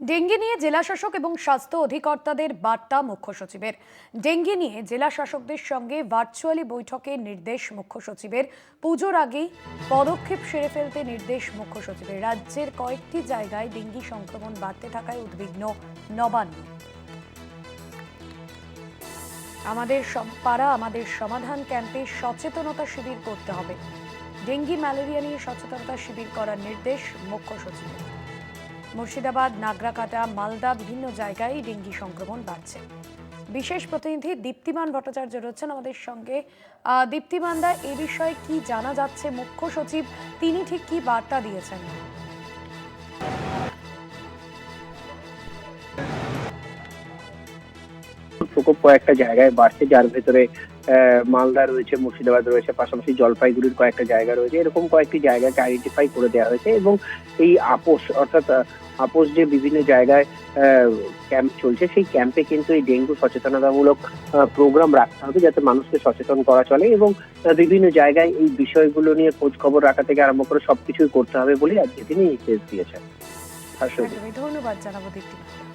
Dengue নিয়ে জেলাশাসক এবং স্বাস্থ্য অধিকর্তাদের বার্তা মুখ্য সচিবের ডেঙ্গি নিয়ে জেলা শাসকদের সঙ্গে ভার্চুয়ালি বৈঠকে নির্দেশ মুখ্য সচিবের পুজোর আগেই পদক্ষেপ সেরে ফেলতে নির্দেশ মুখ্য সচিবের রাজ্যের কয়েকটি জায়গায় ডেঙ্গি সংক্রমণ বাড়তে থাকায় উদ্বিগ্ন নবান্ন। আমাদের পাড়া আমাদের সমাধান ক্যাম্পে সচেতনতা শিবির করতে হবে। ডেঙ্গি ম্যালেরিয়া নিয়ে সচেতনতা শিবির করার নির্দেশ মুখ্য সচিবের মুর্শিদাবাদ নাগরাকাটা মালদা বিভিন্ন জায়গায় ডেঙ্গি সংক্রমণ বাড়ছে। বিশেষ প্রতিনিধি দীপ্তিমান ভট্টাচার্য রয়েছেন আমাদের সঙ্গে। আহ, দীপ্তিমানদা এ বিষয়ে কি জানা যাচ্ছে? মুখ্য সচিব তিনি ঠিক কি বার্তা দিয়েছেন? প্রকোপ কয়েকটা জায়গায় বাড়ছে যার ভেতরে মালদা রয়েছে, মুর্শিদাবাদ রয়েছে, পাশাপাশি জলপাইগুড়ির কয়েকটা জায়গা রয়েছে। এরকম কয়েকটি জায়গাকে আইডেন্টিফাই করে দেওয়া হয়েছে এবং এই আপোষ, অর্থাৎ আপোষ যে বিভিন্ন জায়গায় ক্যাম্প চলছে, সেই ক্যাম্পে কিন্তু এই ডেঙ্গু সচেতনতামূলক প্রোগ্রাম রাখতে হবে যাতে মানুষকে সচেতন করা চলে এবং বিভিন্ন জায়গায় এই বিষয়গুলো নিয়ে খোঁজ খবর রাখা থেকে আরম্ভ করে সবকিছুই করতে হবে বলে আজকে তিনি নির্দেশ দিয়েছেন। ধন্যবাদ জানাব দীপ্তিমান